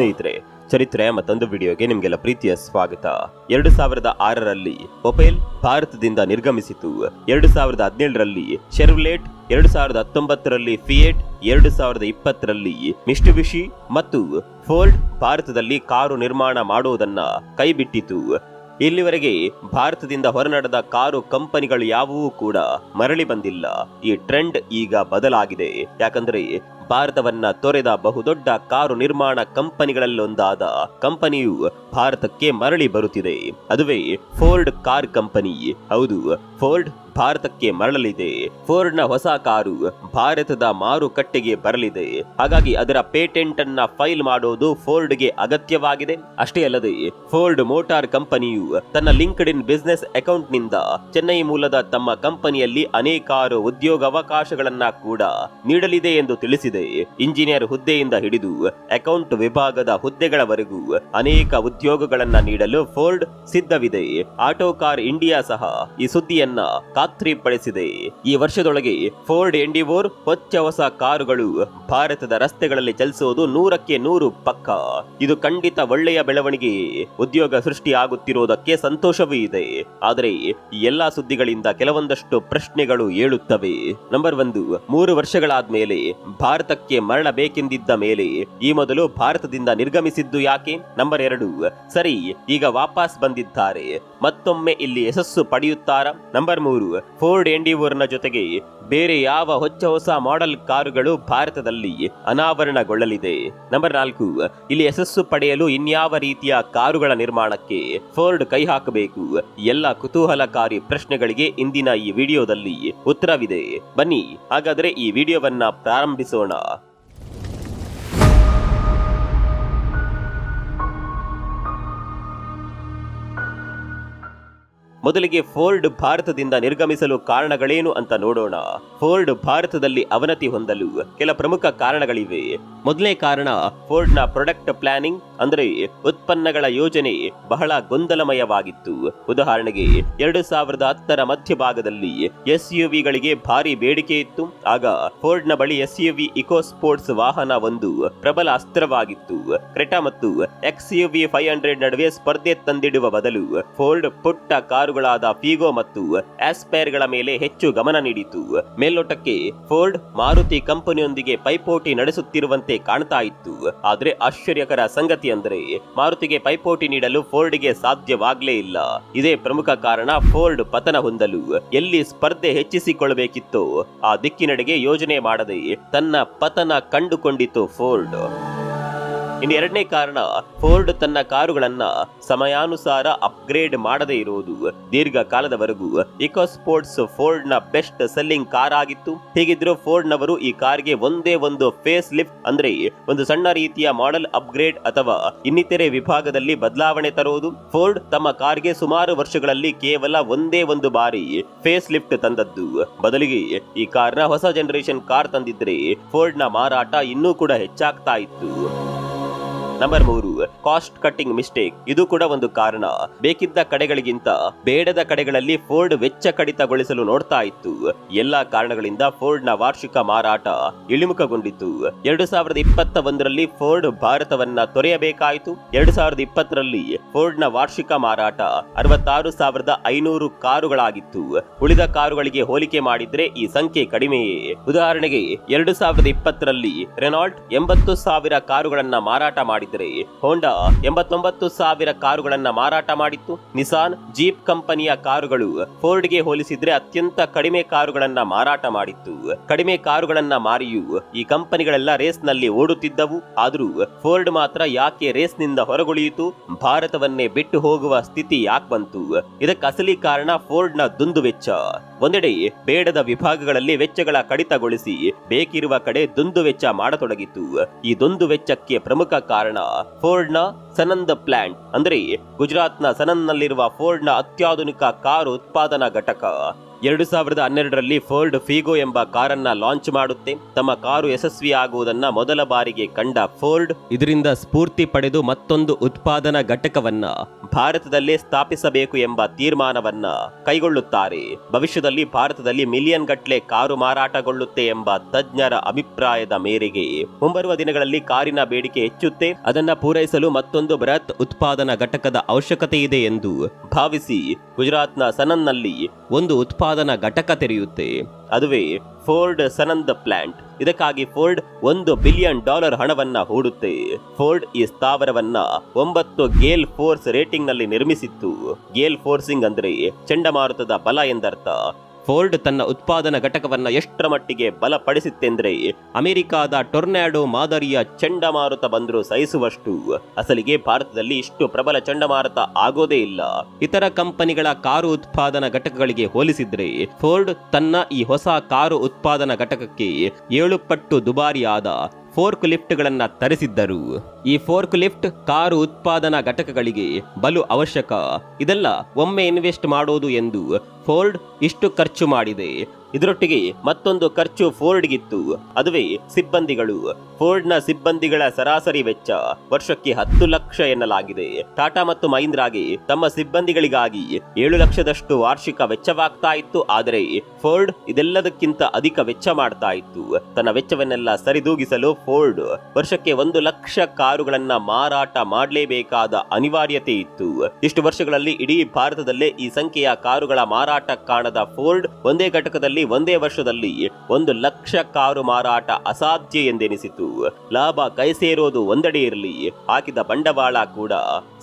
ಸ್ನೇಹಿತರೆ, ಚರಿತ್ರೆ ಮತ್ತೊಂದು ವಿಡಿಯೋಗೆ ನಿಮಗೆಲ್ಲ ಪ್ರೀತಿಯ ಸ್ವಾಗತ. ಎರಡು ಸಾವಿರದ ಆರರಲ್ಲಿ ಒಪೆಲ್ ಭಾರತದಿಂದ ನಿರ್ಗಮಿಸಿತು. ಎರಡು ಸಾವಿರದ ಹದಿನೇಳರಲ್ಲಿ ಶೆರ್ವ್ಲೇಟ್, ಎರಡು ಸಾವಿರದ ಹತ್ತೊಂಬತ್ತರಲ್ಲಿ ಫಿಯೇಟ್, ಎರಡು ಸಾವಿರದ ಇಪ್ಪತ್ತರಲ್ಲಿ ಮಿಸ್ಟುಬಿಶಿ ಮತ್ತು ಫೋರ್ಡ್ ಭಾರತದಲ್ಲಿ ಕಾರು ನಿರ್ಮಾಣ ಮಾಡುವುದನ್ನ ಕೈಬಿಟ್ಟಿತು. ಇಲ್ಲಿವರೆಗೆ ಭಾರತದಿಂದ ಹೊರನಡೆದ ಕಾರು ಕಂಪನಿಗಳು ಯಾವುವೂ ಕೂಡ ಮರಳಿ ಬಂದಿಲ್ಲ. ಈ ಟ್ರೆಂಡ್ ಈಗ ಬದಲಾಗಿದೆ. ಯಾಕಂದ್ರೆ ಭಾರತವನ್ನ ತೊರೆದ ಬಹುದೊಡ್ಡ ಕಾರು ನಿರ್ಮಾಣ ಕಂಪನಿಗಳಲ್ಲೊಂದಾದ ಕಂಪನಿಯು ಭಾರತಕ್ಕೆ ಮರಳಿ ಬರುತ್ತಿದೆ. ಅದುವೇ ಫೋರ್ಡ್ ಕಾರ್ ಕಂಪನಿ. ಹೌದು, ಫೋರ್ಡ್ ಭಾರತಕ್ಕೆ ಮರಳಲಿದೆ. ಫೋರ್ಡ್ನ ಹೊಸ ಕಾರು ಭಾರತದ ಮಾರುಕಟ್ಟೆಗೆ ಬರಲಿದೆ. ಹಾಗಾಗಿ ಅದರ ಪೇಟೆಂಟ್ ಅನ್ನ ಫೈಲ್ ಮಾಡೋದು ಫೋರ್ಡ್ಗೆ ಅಗತ್ಯವಾಗಿದೆ. ಅಷ್ಟೇ ಅಲ್ಲದೆ, ಫೋರ್ಡ್ ಮೋಟಾರ್ ಕಂಪನಿಯು ತನ್ನ ಲಿಂಕ್ಡ್ ಇನ್ ಬಿಸ್ನೆಸ್ ಅಕೌಂಟ್ನಿಂದ ಚೆನ್ನೈ ಮೂಲದ ತಮ್ಮ ಕಂಪನಿಯಲ್ಲಿ ಅನೇಕಾರು ಉದ್ಯೋಗಾವಕಾಶಗಳನ್ನ ಕೂಡ ನೀಡಲಿದೆ ಎಂದು ತಿಳಿಸಿದೆ. ಇಂಜಿನಿಯರ್ ಹುದ್ದೆಯಿಂದ ಹಿಡಿದು ಅಕೌಂಟ್ ವಿಭಾಗದ ಹುದ್ದೆಗಳವರೆಗೂ ಅನೇಕ ಉದ್ಯೋಗಗಳನ್ನ ನೀಡಲು ಫೋರ್ಡ್ ಸಿದ್ಧವಿದೆ. ಆಟೋ ಕಾರ್ ಇಂಡಿಯಾ ಸಹ ಈ ಸುದ್ದಿಯನ್ನ ಖಾತ್ರಿಪಡಿಸಿದೆ. ಈ ವರ್ಷದೊಳಗೆ ಫೋರ್ಡ್ ಎಂಡಿವೋರ್ ಹೊಚ್ಚ ಹೊಸ ಕಾರುಗಳು ಭಾರತದ ರಸ್ತೆಗಳಲ್ಲಿ ಚಲಿಸುವುದು ನೂರಕ್ಕೆ ನೂರು ಪಕ್ಕ. ಇದು ಖಂಡಿತ ಒಳ್ಳೆಯ ಬೆಳವಣಿಗೆ. ಉದ್ಯೋಗ ಸೃಷ್ಟಿಯಾಗುತ್ತಿರುವುದಕ್ಕೆ ಸಂತೋಷವೂ ಇದೆ. ಆದರೆ ಎಲ್ಲಾ ಸುದ್ದಿಗಳಿಂದ ಕೆಲವೊಂದಷ್ಟು ಪ್ರಶ್ನೆಗಳು ಏಳುತ್ತವೆ. ನಂಬರ್ ಒಂದು, ಮೂರು ವರ್ಷಗಳಾದ್ಮೇಲೆ ಭಾರತಕ್ಕೆ ಮರಳಬೇಕೆಂದಿದ್ದ ಮೇಲೆ ಈ ಮೊದಲು ಭಾರತದಿಂದ ನಿರ್ಗಮಿಸಿದ್ದು ಯಾಕೆ? ನಂಬರ್ ಎರಡು, ಸರಿ, ಈಗ ವಾಪಸ್ ಬಂದಿದ್ದಾರೆ. ಮತ್ತೊಮ್ಮೆ ಇಲ್ಲಿ ಯಶಸ್ಸು ಪಡೆಯುತ್ತಾರ? ನಂಬರ್ ಮೂರು ಫೋರ್ಡ್ ಎಂಡಿವೋರ್ನ ಜೊತೆಗೆ ಬೇರೆ ಯಾವ ಹೊಚ್ಚ ಹೊಸ ಮಾಡೆಲ್ ಕಾರುಗಳು ಭಾರತದಲ್ಲಿ ಅನಾವರಣಗೊಳ್ಳಲಿದೆ. ನಂಬರ್ ನಾಲ್ಕು, ಇಲ್ಲಿ ಯಶಸ್ಸು ಪಡೆಯಲು ಇನ್ಯಾವ ರೀತಿಯ ಕಾರುಗಳ ನಿರ್ಮಾಣಕ್ಕೆ ಫೋರ್ಡ್ ಕೈ ಹಾಕಬೇಕು? ಎಲ್ಲ ಕುತೂಹಲಕಾರಿ ಪ್ರಶ್ನೆಗಳಿಗೆ ಇಂದಿನ ಈ ವಿಡಿಯೋದಲ್ಲಿ ಉತ್ತರವಿದೆ. ಬನ್ನಿ, ಹಾಗಾದ್ರೆ ಈ ವಿಡಿಯೋವನ್ನ ಪ್ರಾರಂಭಿಸೋಣ. ಮೊದಲಿಗೆ ಫೋರ್ಡ್ ಭಾರತದಿಂದ ನಿರ್ಗಮಿಸಲು ಕಾರಣಗಳೇನು ಅಂತ ನೋಡೋಣ. ಫೋರ್ಡ್ ಭಾರತದಲ್ಲಿ ಅವನತಿ ಹೊಂದಲು ಕೆಲ ಪ್ರಮುಖ ಕಾರಣಗಳಿವೆ. ಮೊದಲನೇ ಕಾರಣ, ಫೋರ್ಡ್ನ ಪ್ರೊಡಕ್ಟ್ ಪ್ಲಾನಿಂಗ್ ಅಂದ್ರೆ ಉತ್ಪನ್ನಗಳ ಯೋಜನೆ ಬಹಳ ಗೊಂದಲಮಯವಾಗಿತ್ತು. ಉದಾಹರಣೆಗೆ, ಎರಡು ಸಾವಿರದ ಹತ್ತರ ಮಧ್ಯಭಾಗದಲ್ಲಿ ಎಸ್ ಗಳಿಗೆ ಭಾರಿ ಬೇಡಿಕೆ ಇತ್ತು. ಆಗ ಫೋರ್ಡ್ನ ಬಳಿ S U V Eco Sports ವಾಹನ ಒಂದು ಪ್ರಬಲ ಅಸ್ತ್ರವಾಗಿತ್ತು. ಕ್ರೆಟಾ ಮತ್ತು X U V five hundred ನಡುವೆ ಸ್ಪರ್ಧೆ ತಂದಿಡುವ ಬದಲು ಫೋರ್ಡ್ ಪುಟ್ಟ ಕಾರುಗಳಾದ ಫಿಗೋ ಮತ್ತು ಆಸ್ಪೈರ್ಗಳ ಮೇಲೆ ಹೆಚ್ಚು ಗಮನ ನೀಡಿತು. ಮೇಲ್ನೋಟಕ್ಕೆ ಫೋರ್ಡ್ ಮಾರುತಿ ಕಂಪನಿಯೊಂದಿಗೆ ಪೈಪೋಟಿ ನಡೆಸುತ್ತಿರುವಂತೆ ಕಾಣ್ತಾ ಇತ್ತು. ಆದರೆ ಆಶ್ಚರ್ಯಕರ ಸಂಗತಿ ಅಂದರೆ ಮಾರುತಿಗೆ ಪೈಪೋಟಿ ನೀಡಲು ಫೋರ್ಡ್ಗೆ ಸಾಧ್ಯವಾಗಲೇ ಇಲ್ಲ. ಇದೇ ಪ್ರಮುಖ ಕಾರಣ ಫೋರ್ಡ್ ಪತನ ಹೊಂದಲು ಎಲ್ಲಿ ಸ್ಪರ್ಧೆ ಹೆಚ್ಚಿಸಿಕೊಳ್ಳಬೇಕಿತ್ತೋ ಆ ದಿಕ್ಕಿನೆಡೆಗೆ ಯೋಜನೆ ಮಾಡದೆ ತನ್ನ ಪತನ ಕಂಡುಕೊಂಡಿತು ಫೋರ್ಡ್. ಇನ್ನು ಎರಡನೇ ಕಾರಣ ಫೋರ್ಡ್ ತನ್ನ ಕಾರುಗಳನ್ನ ಸಮಯಾನುಸಾರ ಅಪ್ಗ್ರೇಡ್ ಮಾಡದೇ ಇರುವುದು. ದೀರ್ಘಕಾಲದವರೆಗೂ ಇಕೋ ಸ್ಪೋರ್ಟ್ಸ್ ಫೋರ್ಡ್ನ ಬೆಸ್ಟ್ ಸೆಲ್ಲಿಂಗ್ ಕಾರ್ ಆಗಿತ್ತು. ಹೀಗಿದ್ರು ಫೋರ್ಡ್ ನವರು ಈ ಕಾರ್ಗೆ ಒಂದೇ ಒಂದು ಫೇಸ್ ಲಿಫ್ಟ್ ಅಂದ್ರೆ ಒಂದು ಸಣ್ಣ ರೀತಿಯ ಮಾಡೆಲ್ ಅಪ್ಗ್ರೇಡ್ ಅಥವಾ ಇನ್ನಿತರೆ ವಿಭಾಗದಲ್ಲಿ ಬದಲಾವಣೆ ತರುವುದು. ಫೋರ್ಡ್ ತಮ್ಮ ಕಾರ್ಗೆ ಸುಮಾರು ವರ್ಷಗಳಲ್ಲಿ ಕೇವಲ ಒಂದೇ ಒಂದು ಬಾರಿ ಫೇಸ್ ಲಿಫ್ಟ್ ತಂದದ್ದು. ಬದಲಿಗೆ ಈ ಕಾರ್ನ ಹೊಸ ಜನರೇಷನ್ ಕಾರ್ ತಂದಿದ್ರೆ ಫೋರ್ಡ್ನ ಮಾರಾಟ ಇನ್ನೂ ಕೂಡ ಹೆಚ್ಚಾಗ್ತಾ ಇತ್ತು. ನಂಬರ್ ಮೂರು, ಕಾಸ್ಟ್ ಕಟ್ಟಿಂಗ್ ಮಿಸ್ಟೇಕ್. ಇದು ಕೂಡ ಒಂದು ಕಾರಣ. ಬೇಕಿದ್ದ ಕಡೆಗಳಿಗಿಂತ ಬೇಡದ ಕಡೆಗಳಲ್ಲಿ ಫೋರ್ಡ್ ವೆಚ್ಚ ಕಡಿತಗೊಳಿಸಲು ನೋಡ್ತಾ ಇತ್ತು. ಎಲ್ಲಾ ಕಾರಣಗಳಿಂದ ಫೋರ್ಡ್ನ ವಾರ್ಷಿಕ ಮಾರಾಟ ಇಳಿಮುಖಗೊಂಡಿತ್ತು. ಎರಡು ಸಾವಿರದ ಇಪ್ಪತ್ತ ಒಂದರಲ್ಲಿ ಫೋರ್ಡ್ ಭಾರತವನ್ನ ತೊರೆಯಬೇಕಾಯಿತು. ಎರಡು ಸಾವಿರದ ಇಪ್ಪತ್ತರಲ್ಲಿ ಫೋರ್ಡ್ನ ವಾರ್ಷಿಕ ಮಾರಾಟ ಅರವತ್ತಾರು ಸಾವಿರದ ಐನೂರು ಕಾರುಗಳಾಗಿತ್ತು. ಉಳಿದ ಕಾರುಗಳಿಗೆ ಹೋಲಿಕೆ ಮಾಡಿದ್ರೆ ಈ ಸಂಖ್ಯೆ ಕಡಿಮೆಯೇ. ಉದಾಹರಣೆಗೆ, ಎರಡು ಸಾವಿರದ ಇಪ್ಪತ್ತರಲ್ಲಿ ರೆನಾಲ್ಟ್ ಎಂಬತ್ತು ಸಾವಿರ ಕಾರುಗಳನ್ನ ಮಾರಾಟ ಮಾಡಿದ್ರೆ ಹೋಂಡಾ ಎಂಬತ್ತೊಂಬತ್ತು ಸಾವಿರ ಕಾರುಗಳನ್ನ ಮಾರಾಟ ಮಾಡಿತ್ತು. ನಿಸಾನ್ ಜೀಪ್ ಕಂಪನಿಯ ಕಾರುಗಳು ಫೋರ್ಡ್ಗೆ ಹೋಲಿಸಿದ್ರೆ ಅತ್ಯಂತ ಕಡಿಮೆ ಕಾರುಗಳನ್ನ ಮಾರಾಟ ಮಾಡಿತ್ತು. ಕಡಿಮೆ ಕಾರುಗಳನ್ನ ಮಾರಿಯೂ ಈ ಕಂಪನಿಗಳೆಲ್ಲ ರೇಸ್ನಲ್ಲಿ ಓಡುತ್ತಿದ್ದವು. ಆದರೂ ಫೋರ್ಡ್ ಮಾತ್ರ ಯಾಕೆ ರೇಸ್ನಿಂದ ಹೊರಗುಳಿಯಿತು? ಭಾರತವನ್ನೇ ಬಿಟ್ಟು ಹೋಗುವ ಸ್ಥಿತಿ ಯಾಕೆ ಬಂತು? ಇದಕ್ಕೆ ಅಸಲಿ ಕಾರಣ ಫೋರ್ಡ್ನ ದುಂದು ವೆಚ್ಚ. ಒಂದೆಡೆ ಬೇಡದ ವಿಭಾಗಗಳಲ್ಲಿ ವೆಚ್ಚಗಳ ಕಡಿತಗೊಳಿಸಿ ಬೇಕಿರುವ ಕಡೆ ದುಂದು ವೆಚ್ಚ ಮಾಡತೊಡಗಿತು. ಈ ದುಂದು ವೆಚ್ಚಕ್ಕೆ ಪ್ರಮುಖ ಕಾರಣ ಫೋರ್ಡ್ನ ಸನಂದ್ ಪ್ಲಾಂಟ್ ಅಂದ್ರೆ ಗುಜರಾತ್ನ ನ ಫೋರ್ಡ್ನ ಅತ್ಯಾಧುನಿಕ ಕಾರು ಉತ್ಪಾದನಾ ಘಟಕ. ಎರಡು ಸಾವಿರದ ಹನ್ನೆರಡರಲ್ಲಿ ಫೋರ್ಡ್ ಫಿಗೋ ಎಂಬ ಕಾರನ್ನ ಲಾಂಚ್ ಮಾಡುತ್ತೆ. ತಮ್ಮ ಕಾರು ಯಶಸ್ವಿಯಾಗುವುದನ್ನ ಮೊದಲ ಬಾರಿಗೆ ಕಂಡ ಫೋರ್ಡ್ ಇದರಿಂದ ಸ್ಫೂರ್ತಿ ಪಡೆದು ಮತ್ತೊಂದು ಉತ್ಪಾದನಾ ಘಟಕವನ್ನ ಭಾರತದಲ್ಲೇ ಸ್ಥಾಪಿಸಬೇಕು ಎಂಬ ತೀರ್ಮಾನವನ್ನ ಕೈಗೊಳ್ಳುತ್ತಾರೆ. ಭವಿಷ್ಯದಲ್ಲಿ ಭಾರತದಲ್ಲಿ ಮಿಲಿಯನ್ ಗಟ್ಲೆ ಕಾರು ಮಾರಾಟಗೊಳ್ಳುತ್ತೆ ಎಂಬ ತಜ್ಞರ ಅಭಿಪ್ರಾಯದ ಮೇರೆಗೆ ಮುಂಬರುವ ದಿನಗಳಲ್ಲಿ ಕಾರಿನ ಬೇಡಿಕೆ ಹೆಚ್ಚುತ್ತೆ. ಅದನ್ನ ಪೂರೈಸಲು ಮತ್ತೊಂದು ಬೃಹತ್ ಉತ್ಪಾದನಾ ಘಟಕದ ಅವಶ್ಯಕತೆ ಇದೆ ಎಂದು ಭಾವಿಸಿ ಗುಜರಾತ್ನ ಸನನ್ನಲ್ಲಿ ಒಂದು ಉತ್ಪಾದನಾ ಘಟಕ ತೆರೆಯುತ್ತೆ. ಅದುವೇ ಫೋರ್ಡ್ ಸನಂದ್ ಪ್ಲಾಂಟ್ ಇದಕ್ಕಾಗಿ ಫೋರ್ಡ್ ಒಂದು ಬಿಲಿಯನ್ ಡಾಲರ್ ಹಣವನ್ನ ಹೂಡುತ್ತೆ. ಫೋರ್ಡ್ ಈ ಸ್ಥಾವರವನ್ನ ಒಂಬತ್ತು ಗೇಲ್ ಫೋರ್ಸ್ ರೇಟಿಂಗ್ನಲ್ಲಿ ನಿರ್ಮಿಸಿತ್ತು. ಗೇಲ್ ಫೋರ್ಸಿಂಗ್ ಅಂದ್ರೆ ಚಂಡಮಾರುತದ ಬಲ ಎಂದರ್ಥ. ಫೋರ್ಡ್ ತನ್ನ ಉತ್ಪಾದನಾ ಘಟಕವನ್ನ ಎಷ್ಟರ ಮಟ್ಟಿಗೆ ಬಲಪಡಿಸಿತ್ತೆಂದರೆ, ಅಮೆರಿಕಾದ ಟೊರ್ನಾಡೋ ಮಾದರಿಯ ಚಂಡಮಾರುತ ಬಂದರೂ ಸಹಿಸುವಷ್ಟು. ಅಸಲಿಗೆ ಭಾರತದಲ್ಲಿ ಇಷ್ಟು ಪ್ರಬಲ ಚಂಡಮಾರುತ ಆಗೋದೇ ಇಲ್ಲ. ಇತರ ಕಂಪನಿಗಳ ಕಾರು ಉತ್ಪಾದನಾ ಘಟಕಗಳಿಗೆ ಹೋಲಿಸಿದ್ರೆ, ಫೋರ್ಡ್ ತನ್ನ ಈ ಹೊಸ ಕಾರು ಉತ್ಪಾದನಾ ಘಟಕಕ್ಕೆ ಏಳು ಪಟ್ಟು ದುಬಾರಿಯಾದ ಫೋರ್ಕ್ ಲಿಫ್ಟ್ಗಳನ್ನು ತರಿಸಿದ್ದರು. ಈ ಫೋರ್ಕ್ ಲಿಫ್ಟ್ ಕಾರು ಉತ್ಪಾದನಾ ಘಟಕಗಳಿಗೆ ಬಲು ಅವಶ್ಯಕ. ಇದೆಲ್ಲ ಒಮ್ಮೆ ಇನ್ವೆಸ್ಟ್ ಮಾಡೋದು ಎಂದು ಫೋರ್ಡ್ ಇಷ್ಟು ಖರ್ಚು ಮಾಡಿದೆ. ಇದರೊಟ್ಟಿಗೆ ಮತ್ತೊಂದು ಖರ್ಚು ಫೋರ್ಡ್ಗಿತ್ತು. ಅದುವೇ ಸಿಬ್ಬಂದಿಗಳು. ಫೋರ್ಡ್ನ ಸಿಬ್ಬಂದಿಗಳ ಸರಾಸರಿ ವೆಚ್ಚ ವರ್ಷಕ್ಕೆ ಹತ್ತು ಲಕ್ಷ ಎನ್ನಲಾಗಿದೆ. ಟಾಟಾ ಮತ್ತು ಮಹೀಂದ್ರಾಗೆ ತಮ್ಮ ಸಿಬ್ಬಂದಿಗಳಿಗಾಗಿ ಏಳು ಲಕ್ಷದಷ್ಟು ವಾರ್ಷಿಕ ವೆಚ್ಚವಾಗ್ತಾ ಇತ್ತು. ಆದರೆ ಫೋರ್ಡ್ ಇದೆಲ್ಲದಕ್ಕಿಂತ ಅಧಿಕ ವೆಚ್ಚ ಮಾಡ್ತಾ ಇತ್ತು. ತನ್ನ ವೆಚ್ಚವನ್ನೆಲ್ಲ ಸರಿದೂಗಿಸಲು ಫೋರ್ಡ್ ವರ್ಷಕ್ಕೆ ಒಂದು ಲಕ್ಷ ಕಾರುಗಳನ್ನ ಮಾರಾಟ ಮಾಡಲೇಬೇಕಾದ ಅನಿವಾರ್ಯತೆ ಇತ್ತು. ಇಷ್ಟು ವರ್ಷಗಳಲ್ಲಿ ಇಡೀ ಭಾರತದಲ್ಲೇ ಈ ಸಂಖ್ಯೆಯ ಕಾರುಗಳ ಮಾರಾಟ ಕಾಣದ ಫೋರ್ಡ್ ಒಂದೇ ಘಟಕದಲ್ಲಿ ಒಂದೇ ವರ್ಷದಲ್ಲಿ ಒಂದು ಲಕ್ಷ ಕಾರು ಮಾರಾಟ ಅಸಾಧ್ಯ ಎಂದೆನಿಸಿತು. ಲಾಭ ಕೈ ಸೇರೋದು ಒಂದೆಡೆ ಇರಲಿ, ಹಾಕಿದ ಬಂಡವಾಳ ಕೂಡ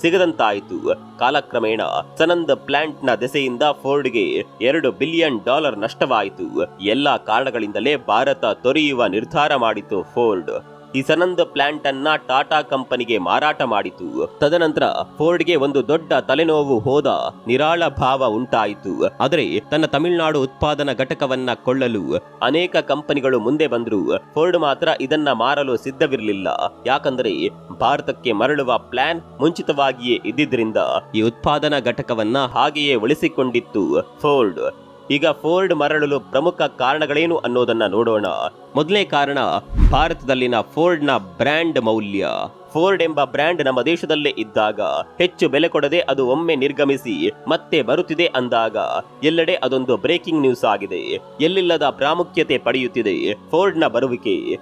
ಸಿಗದಂತಾಯಿತು. ಕಾಲಕ್ರಮೇಣ ಸನಂದ್ ಪ್ಲಾಂಟ್ನ ದೆಸೆಯಿಂದ ಫೋರ್ಡ್ಗೆ ಎರಡು ಬಿಲಿಯನ್ ಡಾಲರ್ ನಷ್ಟವಾಯಿತು. ಎಲ್ಲಾ ಕಾರಣಗಳಿಂದಲೇ ಭಾರತ ತೊರೆಯುವ ನಿರ್ಧಾರ ಮಾಡಿತು ಫೋರ್ಡ್. ಈ ಸನಂದ್ ಪ್ಲಾಂಟ್ ಅನ್ನ ಟಾಟಾ ಕಂಪನಿಗೆ ಮಾರಾಟ ಮಾಡಿತು. ತದನಂತರ ಫೋರ್ಡ್ಗೆ ಒಂದು ದೊಡ್ಡ ತಲೆನೋವು ಹೋದ ನಿರಾಳ ಭಾವ ಉಂಟಾಯಿತು. ಆದರೆ ತನ್ನ ತಮಿಳುನಾಡು ಉತ್ಪಾದನಾ ಘಟಕವನ್ನ ಕೊಳ್ಳಲು ಅನೇಕ ಕಂಪನಿಗಳು ಮುಂದೆ ಬಂದ್ರು. ಫೋರ್ಡ್ ಮಾತ್ರ ಇದನ್ನ ಮಾರಲು ಸಿದ್ಧವಿರಲಿಲ್ಲ. ಯಾಕಂದ್ರೆ ಭಾರತಕ್ಕೆ ಮರಳುವ ಪ್ಲಾನ್ ಮುಂಚಿತವಾಗಿಯೇ ಇದ್ದಿದ್ರಿಂದ ಈ ಉತ್ಪಾದನಾ ಘಟಕವನ್ನ ಹಾಗೆಯೇ ಉಳಿಸಿಕೊಂಡಿತ್ತು ಫೋರ್ಡ್. ಈಗ ಫೋರ್ಡ್ ಮರಳಲು ಪ್ರಮುಖ ಕಾರಣಗಳೇನು ಅನ್ನೋದನ್ನ ನೋಡೋಣ. ಮೊದಲನೇ ಕಾರಣ, ಭಾರತದಲ್ಲಿನ ಫೋರ್ಡ್ನ ಬ್ರ್ಯಾಂಡ್ ಮೌಲ್ಯ. ಫೋರ್ಡ್ ಎಂಬ ಬ್ರ್ಯಾಂಡ್ ನಮ್ಮ ದೇಶದಲ್ಲೇ ಇದ್ದಾಗ ಹೆಚ್ಚು ಬೆಲೆ ಕೊಡದೆ ಅದು ಒಮ್ಮೆ ನಿರ್ಗಮಿಸಿ ಮತ್ತೆ ಬರುತ್ತಿದೆ ಅಂದಾಗ ಎಲ್ಲೆಡೆ ಅದೊಂದು ಬ್ರೇಕಿಂಗ್ ನ್ಯೂಸ್ ಆಗಿದೆ. ಎಲ್ಲಿಲ್ಲದ ಪ್ರಾಮುಖ್ಯತೆ ಪಡೆಯುತ್ತಿದೆ ಫೋರ್ಡ್ನ ಬರುವಿಕೆ.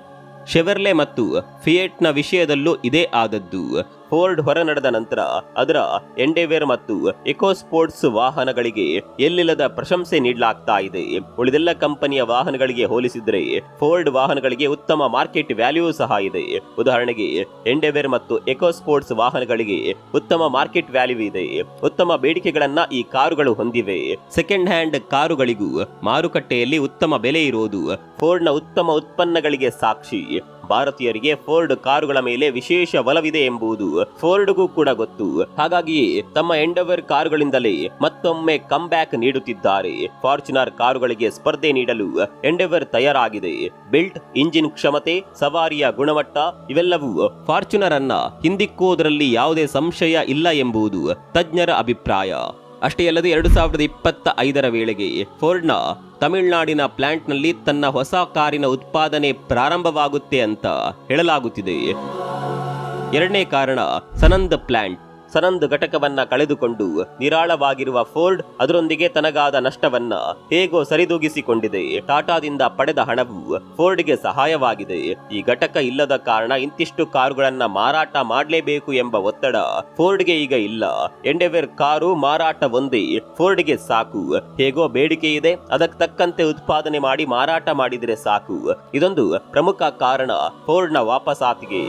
ಶೆವರ್ಲೆ ಮತ್ತು ಫಿಯೆಟ್ನ ವಿಷಯದಲ್ಲೂ ಇದೇ ಆದದ್ದು. ಫೋರ್ಡ್ ಹೊರ ನಡೆದ ನಂತರ ಅದರ ಎಂಡೆವೇರ್ ಮತ್ತು ಎಕೋಸ್ಪೋರ್ಟ್ಸ್ ವಾಹನಗಳಿಗೆ ಎಲ್ಲಿಲ್ಲದ ಪ್ರಶಂಸೆ ನೀಡಲಾಗ್ತಾ ಇದೆ. ಉಳಿದೆಲ್ಲ ಕಂಪನಿಯ ವಾಹನಗಳಿಗೆ ಹೋಲಿಸಿದರೆ ಫೋರ್ಡ್ ವಾಹನಗಳಿಗೆ ಉತ್ತಮ ಮಾರ್ಕೆಟ್ ವ್ಯಾಲ್ಯೂ ಸಹ ಇದೆ. ಉದಾಹರಣೆಗೆ, ಎಂಡೆವೇರ್ ಮತ್ತು ಎಕೋಸ್ಪೋರ್ಟ್ಸ್ ವಾಹನಗಳಿಗೆ ಉತ್ತಮ ಮಾರ್ಕೆಟ್ ವ್ಯಾಲ್ಯೂ ಇದೆ. ಉತ್ತಮ ಬೇಡಿಕೆಗಳನ್ನ ಈ ಕಾರುಗಳು ಹೊಂದಿವೆ. ಸೆಕೆಂಡ್ ಹ್ಯಾಂಡ್ ಕಾರುಗಳಿಗೂ ಮಾರುಕಟ್ಟೆಯಲ್ಲಿ ಉತ್ತಮ ಬೆಲೆ ಇರುವುದು ಫೋರ್ಡ್ನ ಉತ್ತಮ ಉತ್ಪನ್ನಗಳಿಗೆ ಸಾಕ್ಷಿ. ಭಾರತೀಯರಿಗೆ ಫೋರ್ಡ್ ಕಾರುಗಳ ಮೇಲೆ ವಿಶೇಷ ಒಲವಿದೆ ಎಂಬುದು ಫೋರ್ಡ್ಗೂ ಕೂಡ ಗೊತ್ತು. ಹಾಗಾಗಿಯೇ ತಮ್ಮ ಎಂಡವರ್ ಕಾರುಗಳಿಂದಲೇ ಮತ್ತೊಮ್ಮೆ ಕಮ್ ಬ್ಯಾಕ್ ನೀಡುತ್ತಿದ್ದಾರೆ. ಫಾರ್ಚುನರ್ ಕಾರುಗಳಿಗೆ ಸ್ಪರ್ಧೆ ನೀಡಲು ಎಂಡೆವರ್ ತಯಾರಾಗಿದೆ. ಬಿಲ್ಟ್ ಇಂಜಿನ್ ಕ್ಷಮತೆ, ಸವಾರಿಯ ಗುಣಮಟ್ಟ, ಇವೆಲ್ಲವೂ ಫಾರ್ಚುನರ್ ಅನ್ನ ಹಿಂದಿಕ್ಕುವುದರಲ್ಲಿ ಯಾವುದೇ ಸಂಶಯ ಇಲ್ಲ ಎಂಬುದು ತಜ್ಞರ ಅಭಿಪ್ರಾಯ. ಅಷ್ಟೇ ಅಲ್ಲದೆ ಎರಡು ಸಾವಿರದ ಇಪ್ಪತ್ತ ಐದರ ವೇಳೆಗೆ ಫೋರ್ಡ್ನ ತಮಿಳುನಾಡಿನ ಪ್ಲಾಂಟ್ನಲ್ಲಿ ತನ್ನ ಹೊಸ ಕಾರಿನ ಉತ್ಪಾದನೆ ಪ್ರಾರಂಭವಾಗುತ್ತೆ ಅಂತ ಹೇಳಲಾಗುತ್ತಿದೆ. ಎರಡನೇ ಕಾರಣ ಸನಂದ್ ಪ್ಲಾಂಟ್. ಸನಂದ್ ಘಟಕವನ್ನ ಕಳೆದುಕೊಂಡು ನಿರಾಳವಾಗಿರುವ ಫೋರ್ಡ್ ಅದರೊಂದಿಗೆ ತನಗಾದ ನಷ್ಟವನ್ನ ಹೇಗೋ ಸರಿದೂಗಿಸಿಕೊಂಡಿದೆ. ಟಾಟಾದಿಂದ ಪಡೆದ ಹಣವು ಫೋರ್ಡ್ಗೆ ಸಹಾಯವಾಗಿದೆ. ಈ ಘಟಕ ಇಲ್ಲದ ಕಾರಣ ಇಂತಿಷ್ಟು ಕಾರುಗಳನ್ನ ಮಾರಾಟ ಮಾಡಲೇಬೇಕು ಎಂಬ ಒತ್ತಡ ಫೋರ್ಡ್ಗೆ ಈಗ ಇಲ್ಲ. ಎಂಡೆವೆರ್ ಕಾರು ಮಾರಾಟ ಒಂದೇ ಫೋರ್ಡ್ಗೆ ಸಾಕು. ಹೇಗೋ ಬೇಡಿಕೆ ಇದೆ. ಅದಕ್ಕೆ ತಕ್ಕಂತೆ ಉತ್ಪಾದನೆ ಮಾಡಿ ಮಾರಾಟ ಮಾಡಿದರೆ ಸಾಕು. ಇದೊಂದು ಪ್ರಮುಖ ಕಾರಣ ಫೋರ್ಡ್ನ ವಾಪಸಾತಿಗೆ.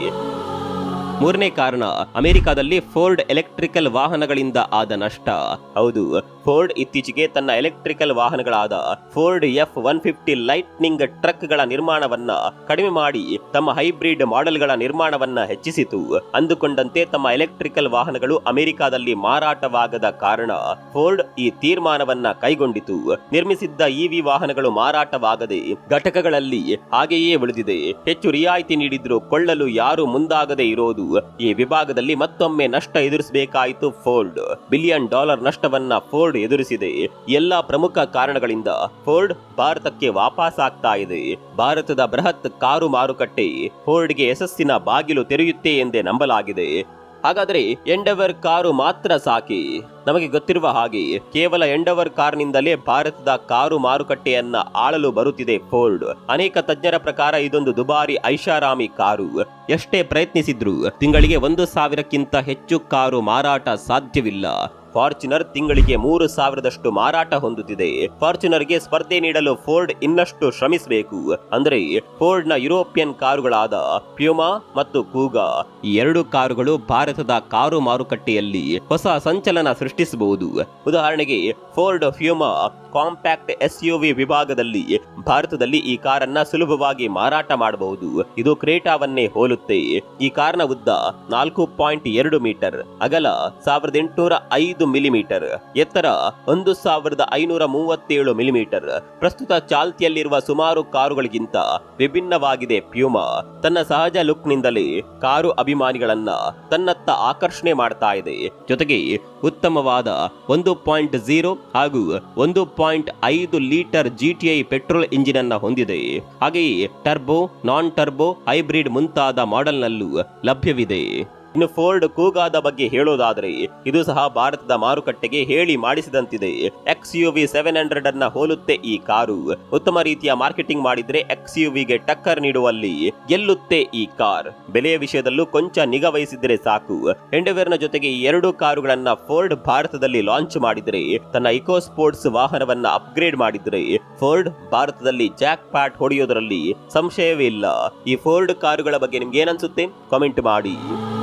ಮೂರನೇ ಕಾರಣ, ಅಮೆರಿಕಾದಲ್ಲಿ ಫೋರ್ಡ್ ಎಲೆಕ್ಟ್ರಿಕಲ್ ವಾಹನಗಳಿಂದ ಆದ ನಷ್ಟ. ಹೌದು, ಫೋರ್ಡ್ ಇತ್ತೀಚೆಗೆ ತನ್ನ electrical ವಾಹನಗಳಾದ Ford F one fifty Lightning ಟ್ರಕ್ಗಳ ನಿರ್ಮಾಣವನ್ನ ಕಡಿಮೆ ಮಾಡಿ, ತಮ್ಮ ಹೈಬ್ರಿಡ್ ಮಾಡೆಲ್ಗಳ ನಿರ್ಮಾಣವನ್ನ ಹೆಚ್ಚಿಸಿತು. ಅಂದುಕೊಂಡಂತೆ ತಮ್ಮ ಎಲೆಕ್ಟ್ರಿಕಲ್ ವಾಹನಗಳು ಅಮೆರಿಕಾದಲ್ಲಿ ಮಾರಾಟವಾಗದ ಕಾರಣ, ಫೋರ್ಡ್ ಈ ತೀರ್ಮಾನವನ್ನ ಕೈಗೊಂಡಿತು. ನಿರ್ಮಿಸಿದ್ದ ಇವಿ ವಾಹನಗಳು ಮಾರಾಟವಾಗದೆ, ಘಟಕಗಳಲ್ಲಿ ಹಾಗೆಯೇ ಉಳಿದಿದೆ. ಹೆಚ್ಚು ರಿಯಾಯಿತಿ ನೀಡಿದ್ರು ಕೊಳ್ಳಲು ಯಾರು ಮುಂದಾಗದೆ ಇರೋದು. ಈ ವಿಭಾಗದಲ್ಲಿ ಮತ್ತೊಮ್ಮೆ ನಷ್ಟ ಎದುರಿಸಬೇಕಾಯಿತು ಫೋರ್ಡ್. ಬಿಲಿಯನ್ ಡಾಲರ್ ನಷ್ಟವನ್ನ ಫೋರ್ಡ್ ಎದುರಿಸಿದೆ. ಎಲ್ಲಾ ಪ್ರಮುಖ ಕಾರಣಗಳಿಂದ ಫೋರ್ಡ್ ಭಾರತಕ್ಕೆ ವಾಪಸ್ ಆಗ್ತಾ ಇದೆ. ಭಾರತದ ಬೃಹತ್ ಕಾರು ಮಾರುಕಟ್ಟೆ ಫೋರ್ಡ್ಗೆ ಯಶಸ್ಸಿನ ಬಾಗಿಲು ತೆರೆಯುತ್ತೆ ಎಂದೇ ನಂಬಲಾಗಿದೆ. ಹಾಗಾದರೆ ಎಂಡವರ್ ಕಾರು ಮಾತ್ರ ಸಾಕಿ. ನಮಗೆ ಗೊತ್ತಿರುವ ಹಾಗೆ ಕೇವಲ ಎಂಡವರ್ ಕಾರ್ನಿಂದಲೇ ಭಾರತದ ಕಾರು ಮಾರುಕಟ್ಟೆಯನ್ನ ಆಳಲು ಬರುತ್ತಿದೆ ಫೋರ್ಡ್. ಅನೇಕ ತಜ್ಞರ ಪ್ರಕಾರ ಇದೊಂದು ದುಬಾರಿ ಐಷಾರಾಮಿ ಕಾರು. ಎಷ್ಟೇ ಪ್ರಯತ್ನಿಸಿದ್ರು ತಿಂಗಳಿಗೆ ಒಂದು ಸಾವಿರಕ್ಕಿಂತ ಹೆಚ್ಚು ಕಾರು ಮಾರಾಟ ಸಾಧ್ಯವಿಲ್ಲ. ಫಾರ್ಚುನರ್ ತಿಂಗಳಿಗೆ ಮೂರು ಸಾವಿರದಷ್ಟು ಮಾರಾಟ ಹೊಂದುತ್ತಿದೆ. ಫಾರ್ಚುನರ್ಗೆ ಸ್ಪರ್ಧೆ ನೀಡಲು ಫೋರ್ಡ್ ಇನ್ನಷ್ಟು ಶ್ರಮಿಸಬೇಕು. ಅಂದರೆ, ಫೋರ್ಡ್ನ ಯುರೋಪಿಯನ್ ಕಾರುಗಳಾದ ಪ್ಯೂಮಾ ಮತ್ತು ಕೂಗಾ. ಈ ಎರಡು ಕಾರುಗಳು ಭಾರತದ ಕಾರು ಮಾರುಕಟ್ಟೆಯಲ್ಲಿ ಹೊಸ ಸಂಚಲನ ಸೃಷ್ಟಿಸಬಹುದು. ಉದಾಹರಣೆಗೆ, ಫೋರ್ಡ್ ಫ್ಯೂಮಾ ಕಾಂಪ್ಯಾಕ್ಟ್ ಎಸ್ ವಿಭಾಗದಲ್ಲಿ ಭಾರತದಲ್ಲಿ ಈ ಕಾರನ್ನ ಸುಲಭವಾಗಿ ಮಾರಾಟ ಮಾಡಬಹುದು. ಇದು ಕ್ರೇಟಾವನ್ನೇ ಹೋಲುತ್ತೆ. ಈ ಕಾರ್ನ ಉದ್ದ ನಾಲ್ಕು ಪಾಯಿಂಟ್ ಎರಡು ಮೀಟರ್. ಅಗಲ ಸಾವಿರದ ಎಂಟುನೂರ ಐದು ಮಿಲಿಮೀಟರ್ ಎತ್ತರ ಒಂದು ಸಾವಿರದ ಐನೂರ ಮೂವತ್ತೇಳು ಮಿಲಿಮೀಟರ್ ಪ್ರಸ್ತುತ ಚಾಲ್ತಿಯಲ್ಲಿರುವ ಸುಮಾರು ಕಾರುಗಳಿಗಿಂತ ವಿಭಿನ್ನವಾಗಿದೆ ಪ್ಯೂಮಾ ತನ್ನ ಸಹಜ ಲುಕ್ ನಿಂದಲೇ ಕಾರು ಅಭಿಮಾನಿಗಳನ್ನ ತನ್ನತ್ತ ಆಕರ್ಷಣೆ ಮಾಡ್ತಾ ಇದೆ. ಜೊತೆಗೆ ಉತ್ತಮವಾದ ಒಂದು ಪಾಯಿಂಟ್ ಝೀರೋ ಹಾಗೂ ಒಂದು ಪಾಯಿಂಟ್ ಐದು ಲೀಟರ್ ಜಿಟಿಐ ಪೆಟ್ರೋಲ್ ಇಂಜಿನ್ ಅನ್ನ ಹೊಂದಿದೆ. ಹಾಗೆಯೇ ಟರ್ಬೋ, ನಾನ್ ಟರ್ಬೋ, ಹೈಬ್ರಿಡ್ ಮುಂತಾದ ಮಾಡೆಲ್ನಲ್ಲೂ ಲಭ್ಯವಿದೆ. ಇನ್ನು ಫೋರ್ಡ್ ಕೂಗಾದ ಬಗ್ಗೆ ಹೇಳೋದಾದರೆ, ಇದು ಸಹ ಭಾರತದ ಮಾರುಕಟ್ಟೆಗೆ ಹೇಳಿ ಮಾಡಿಸಿದಂತಿದೆ. X U V seven hundred ಅನ್ನ ಹೋಲುತ್ತೆ ಈ ಕಾರು. ಉತ್ತಮ ರೀತಿಯ ಮಾರ್ಕೆಟಿಂಗ್ ಮಾಡಿದ್ರೆ ಎಕ್ಸ್ ಯು ವಿಗೆ ಟಕ್ಕರ್ ನೀಡುವಲ್ಲಿ ಗೆಲ್ಲುತ್ತೆ ಈ ಕಾರ್. ಬೆಲೆಯ ವಿಷಯದಲ್ಲೂ ಕೊಂಚ ನಿಗಾ ಸಾಕು. ಎಂಡವೇರ್ನ ಜೊತೆಗೆ ಈ ಎರಡು ಕಾರುಗಳನ್ನ ಫೋರ್ಡ್ ಭಾರತದಲ್ಲಿ ಲಾಂಚ್ ಮಾಡಿದ್ರೆ, ತನ್ನ ಇಕೋ ಸ್ಪೋರ್ಟ್ಸ್ ವಾಹನವನ್ನ ಅಪ್ಗ್ರೇಡ್ ಮಾಡಿದ್ರೆ ಫೋರ್ಡ್ ಭಾರತದಲ್ಲಿ ಜಾಕ್ ಪ್ಯಾಟ್ ಹೊಡೆಯೋದರಲ್ಲಿ ಸಂಶಯವೇ ಇಲ್ಲ. ಈ ಫೋರ್ಡ್ ಕಾರುಗಳ ಬಗ್ಗೆ ನಿಮ್ಗೆ ಏನನ್ಸುತ್ತೆ ಕಾಮೆಂಟ್ ಮಾಡಿ.